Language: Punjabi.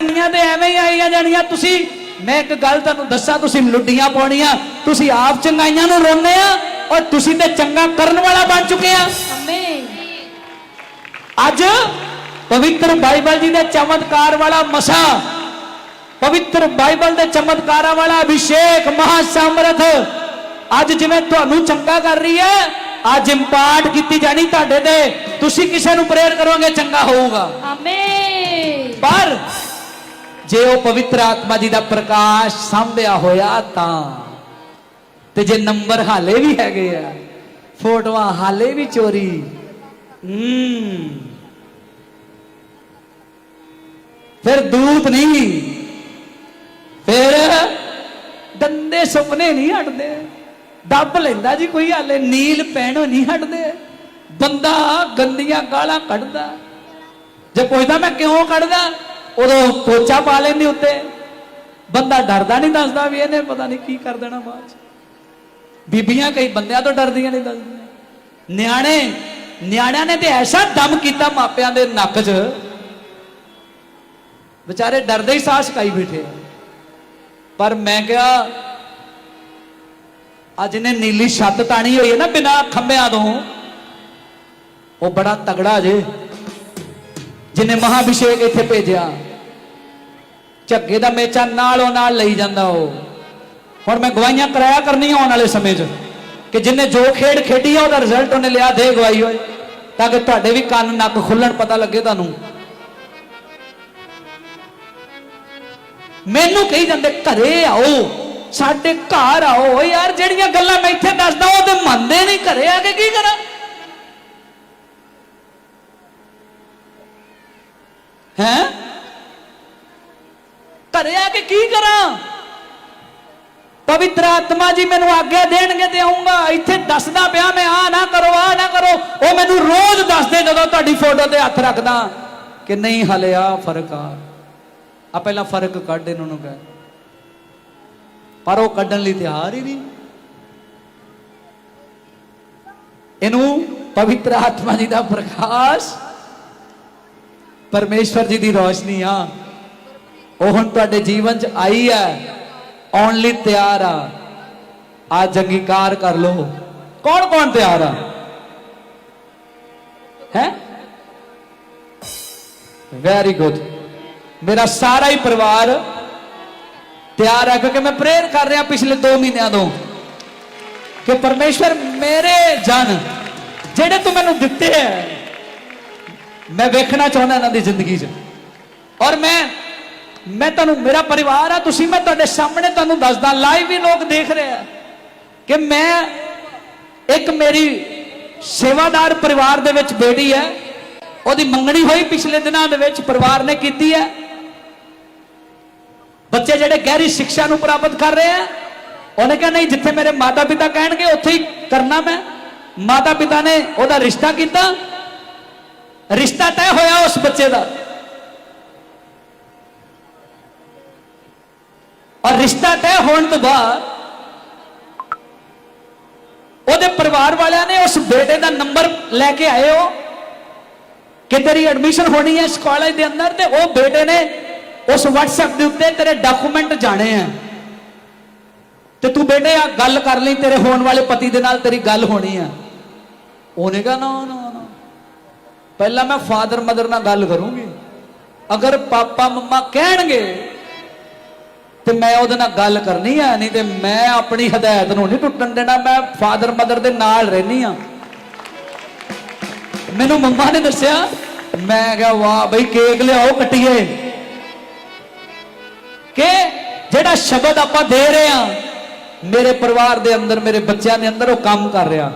ਦੁਨੀਆ ਤੇ ਐਵੇਂ ਹੀ ਆਈਆਂ ਜਾਣੀਆਂ। ਤੁਸੀਂ ਮੈਂ ਇੱਕ ਗੱਲ ਤੁਹਾਨੂੰ ਦੱਸਾਂ ਤੁਸੀਂ ਲੁੱਡੀਆਂ ਪਾਉਣੀਆਂ ਤੁਸੀਂ ਆਪ ਚੰਗਾਈਆਂ ਨੂੰ ਰੋਂਦੇ ਆ ਔਰ ਤੁਸੀਂ ਤੇ ਚੰਗਾ ਕਰਨ ਵਾਲਾ ਬਣ ਚੁੱਕੇ ਆ। ਅੱਜ ਪਵਿੱਤਰ ਬਾਈਬਲ ਜੀ ਦੇ ਚਮਤਕਾਰ ਵਾਲਾ ਮਸਾ ਪਵਿੱਤਰ ਬਾਈਬਲ ਦੇ ਚਮਤਕਾਰਾਂ ਵਾਲਾ ਅਭਿਸ਼ੇਕ ਮਹਾਸਮਰਥ ਅੱਜ ਜਿਵੇਂ ਤੁਹਾਨੂੰ ਚੰਗਾ ਕਰ ਰਹੀ ਹੈ ਅੱਜ ਇੰਪਾਰਟ ਕੀਤੀ ਜਾਣੀ ਤੁਹਾਡੇ ਤੇ। ਤੁਸੀਂ ਕਿਸੇ ਨੂੰ ਪ੍ਰੇਰ ਕਰੋਗੇ ਚੰਗਾ ਹੋਊਗਾ। ਆਮੇਨ ਪਰ ਜੇ ਉਹ ਪਵਿੱਤਰ ਆਤਮਾ ਜੀ ਦਾ ਪ੍ਰਕਾਸ਼ ਸਾਂਭਿਆ ਹੋਇਆ ਤਾਂ ਤੇ ਜੇ ਨੰਬਰ ਹਾਲੇ ਵੀ ਹੈਗੇ ਆ, ਫੋਟੋਆਂ ਹਾਲੇ ਵੀ ਚੋਰੀ। ਹੂੰ। ਫਿਰ ਦੂਤ ਨਹੀਂ। ਫਿਰ ਦੰਦੇ ਸੁਪਨੇ ਨਹੀਂ ਹਟਦੇ। ਦੱਬ ਲੈਂਦਾ ਜੀ ਕੋਈ ਹਾਲੇ, ਨੀਲ ਪੈਣੋ ਨਹੀਂ ਹਟਦੇ। ਬੰਦਾ ਗੰਦੀਆਂ ਗਾਲਾਂ ਕੱਢਦਾ। ਜੇ ਪੁੱਛਦਾ ਮੈਂ ਕਿਉਂ ਕੱਢਦਾ? ਉਦੋਂ ਪੋਚਾ ਪਾ ਲੈਂਦੀ ਉੱਤੇ। ਬੰਦਾ ਡਰਦਾ ਨਹੀਂ ਦੱਸਦਾ ਵੀ ਇਹਨੇ ਪਤਾ ਨਹੀਂ ਕੀ ਕਰ ਦੇਣਾ ਬਾਅਦ ਚ। ਬੀਬੀਆਂ ਕਈ ਬੰਦਿਆਂ ਤੋਂ ਡਰਦੀਆਂ ਨਹੀਂ ਦੱਸਦੀਆਂ। ਨਿਆਣੇ, ਨਿਆਣਿਆਂ ਨੇ ਤੇ ਐਸਾ ਦਮ ਕੀਤਾ ਮਾਪਿਆਂ ਦੇ ਨੱਕ 'ਚ। ਵਿਚਾਰੇ ਡਰਦੇ ਹੀ ਸਾਹ ਛਕਾਈ ਬੈਠੇ ਪਰ ਮੈਂ ਕਿਹਾ, ਅੱਜ ਨੇ ਨੀਲੀ ਛੱਤ ਤਾਣੀ ਹੋਈ ਹੈ ਨਾ ਬਿਨਾ ਖੰਭਿਆਂ ਤੋਂ। ਉਹ ਬੜਾ ਤਗੜਾ ਜੇ ਜਿਨੇ ਮਹਾਭਿਸ਼ੇਕ ਇੱਥੇ ਭੇਜਿਆ। ਝੱਗੇ ਦਾ ਮੇਚਾ ਨਾਲੋਂ ਨਾਲ ਲਈ ਜਾਂਦਾ ਉਹ। ਹੁਣ ਮੈਂ ਗਵਾਈਆਂ ਕਰਾਇਆ ਕਰਨੀ ਆਉਣ ਵਾਲੇ ਸਮੇਂ 'ਚ ਕਿ ਜਿਨੇ ਜੋ ਖੇਡ ਖੇਡੀ ਆ, ਉਹਦਾ ਰਿਜ਼ਲਟ ਉਹਨੇ ਲਿਆ, ਦੇ ਗਵਾਈ ਹੋਏ ਤਾਂ ਕਿ ਤੁਹਾਡੇ ਵੀ ਕੰਨ ਨੱਕ ਖੁੱਲਣ, ਪਤਾ ਲੱਗੇ ਤੁਹਾਨੂੰ। ਮੈਨੂੰ ਕਹੀ ਜਾਂਦੇ, ਘਰੇ ਆਓ, ਸਾਡੇ ਘਰ ਆਓ। ਯਾਰ, ਜਿਹੜੀਆਂ ਗੱਲਾਂ ਮੈਂ ਇੱਥੇ ਦੱਸਦਾ, ਉਹ ਤੇ ਮੰਨਦੇ ਨਹੀਂ। ਘਰੇ ਆ ਕੇ ਕੀ ਕਰਾਂ? ਹੈਂ? ਘਰੇ ਆ ਕੀ ਕਰਾਂ? ਪਵਿੱਤਰ ਆਤਮਾ ਜੀ ਮੈਨੂੰ ਆਗਿਆ ਦੇਣਗੇ ਤੇ ਆਉਂਗਾ। ਇੱਥੇ ਦੱਸਦਾ ਪਿਆ ਮੈਂ ਆ ਨਾ ਕਰੋ ਆ ਨਾ ਕਰੋ। ਉਹ ਮੈਨੂੰ ਰੋਜ਼ ਦੱਸਦੇ ਜਦੋਂ ਤੁਹਾਡੀ ਫੋਟੋ ਤੇ ਹੱਥ ਰੱਖਦਾ ਕਿ ਨਹੀਂ, ਹਲੇ ਆ ਫ਼ਰਕ ਆ। ਆ ਪਹਿਲਾਂ ਫ਼ਰਕ ਕੱਢ ਇਹਨਾਂ ਨੂੰ ਕਹਿ। ਪਰ ਉਹ ਕੱਢਣ ਲਈ ਤਿਆਰ ਹੀ ਨਹੀਂ। ਇਹਨੂੰ ਪਵਿੱਤਰ ਆਤਮਾ ਜੀ ਦਾ ਪ੍ਰਕਾਸ਼, ਪਰਮੇਸ਼ਵਰ ਜੀ ਦੀ ਰੋਸ਼ਨੀ ਆ। ਉਹ ਹੁਣ ਤੁਹਾਡੇ ਜੀਵਨ 'ਚ ਆਈ ਹੈ। ਆਉਣ ਲਈ ਤਿਆਰ ਆ। ਅੱਜ ਅੰਗੀਕਾਰ ਕਰ ਲਓ। ਕੌਣ ਕੌਣ ਤਿਆਰ ਆ? ਹੈ? ਵੈਰੀ ਗੁੱਡ ਮੇਰਾ ਸਾਰਾ ਹੀ ਪਰਿਵਾਰ ਤਿਆਰ ਹੈ ਕਿਉਂਕਿ ਮੈਂ ਪ੍ਰੇਅਰ ਕਰ ਰਿਹਾ ਪਿਛਲੇ 2 ਮਹੀਨਿਆਂ ਤੋਂ ਕਿ ਪਰਮੇਸ਼ਵਰ ਮੇਰੇ ਜਨ, ਜਿਹੜੇ ਤੂੰ ਮੈਨੂੰ ਦਿੱਤੇ ਹੈ, ਮੈਂ ਵੇਖਣਾ ਚਾਹੁੰਦਾ ਇਹਨਾਂ ਦੀ ਜ਼ਿੰਦਗੀ 'ਚ। ਔਰ ਮੈਂ ਮੈਂ ਤੁਹਾਨੂੰ ਮੇਰਾ ਪਰਿਵਾਰ ਆ, ਤੁਸੀਂ ਮੈਂ ਤੁਹਾਡੇ ਸਾਹਮਣੇ ਤੁਹਾਨੂੰ ਦੱਸਦਾ ਲਾਈਵ ਵੀ ਲੋਕ ਦੇਖ ਰਹੇ ਆ ਕਿ ਮੈਂ ਇੱਕ ਮੇਰੀ ਸੇਵਾਦਾਰ ਪਰਿਵਾਰ ਦੇ ਵਿੱਚ ਬੇਟੀ ਹੈ। ਉਹਦੀ ਮੰਗਣੀ ਹੋਈ ਪਿਛਲੇ ਦਿਨਾਂ ਦੇ ਵਿੱਚ, ਪਰਿਵਾਰ ਨੇ ਕੀਤੀ ਹੈ। ਬੱਚੇ ਜਿਹੜੇ ਗਹਿਰੀ ਸਿੱਖਿਆ ਨੂੰ ਪ੍ਰਾਪਤ ਕਰ ਰਹੇ ਆ, ਉਹਨੇ ਕਿਹਾ, ਨਹੀਂ, ਜਿੱਥੇ ਮੇਰੇ ਮਾਤਾ ਪਿਤਾ ਕਹਿਣਗੇ, ਉੱਥੇ ਹੀ ਕਰਨਾ ਮੈਂ। ਮਾਤਾ ਪਿਤਾ ਨੇ ਉਹਦਾ ਰਿਸ਼ਤਾ ਕੀਤਾ। ਰਿਸ਼ਤਾ ਤੈਅ ਹੋਇਆ ਉਸ ਬੱਚੇ ਦਾ। ਔਰ ਰਿਸ਼ਤਾ ਤੈਅ ਹੋਣ ਤੋਂ ਬਾਅਦ ਉਹਦੇ ਪਰਿਵਾਰ ਵਾਲਿਆਂ ਨੇ ਉਸ ਬੇਟੇ ਦਾ ਨੰਬਰ ਲੈ ਕੇ ਆਏ ਹੋ ਕਿ ਤੇਰੀ ਐਡਮਿਸ਼ਨ ਹੋਣੀ ਹੈ ਇਸ ਕਾਲਜ ਦੇ ਅੰਦਰ ਤੇ ਉਹ ਬੇਟੇ ਨੇ ਉਸ WhatsApp ਦੇ ਉੱਤੇ ਤੇਰੇ ਡਾਕੂਮੈਂਟ ਜਾਣੇ ਆ। ਤੇ ਤੂੰ ਬੇਟੇ ਆ ਗੱਲ ਕਰ ਲਈ, ਤੇਰੇ ਹੋਣ ਵਾਲੇ ਪਤੀ ਦੇ ਨਾਲ ਤੇਰੀ ਗੱਲ ਹੋਣੀ ਆ। ਉਹਨੇ ਕਹਾ, ਨਾ ਨਾ ਪਹਿਲਾਂ ਮੈਂ ਫਾਦਰ ਮਦਰ ਨਾਲ ਗੱਲ ਕਰੂੰਗੀ। ਅਗਰ ਪਾਪਾ, ਮੰਮਾ ਕਹਿਣਗੇ ਤੇ ਮੈਂ ਉਹਦੇ ਨਾਲ ਗੱਲ ਕਰਨੀ ਆ, ਨਹੀਂ ਤੇ ਮੈਂ ਆਪਣੀ ਹਦਾਇਤ ਨੂੰ ਨਹੀਂ ਟੁੱਟਣ ਦੇਣਾ, ਮੈਂ ਫਾਦਰ ਮਦਰ ਦੇ ਨਾਲ ਰਹਿਣੀ ਆ। ਮੈਨੂੰ ਮੰਮਾ ਨੇ ਦੱਸਿਆ, ਮੈਂ ਕਿਹਾ, ਵਾਹ ਬਈ, ਕੇਕ ਲਿਆਓ ਕੱਟੀਏ। ਕਿ ਜਿਹੜਾ ਸ਼ਬਦ ਆਪਾਂ ਦੇ ਰਹੇ ਆ, ਮੇਰੇ ਪਰਿਵਾਰ ਦੇ ਅੰਦਰ, ਮੇਰੇ ਬੱਚਿਆਂ ਦੇ ਅੰਦਰ ਉਹ ਕੰਮ ਕਰ ਰਿਹਾ।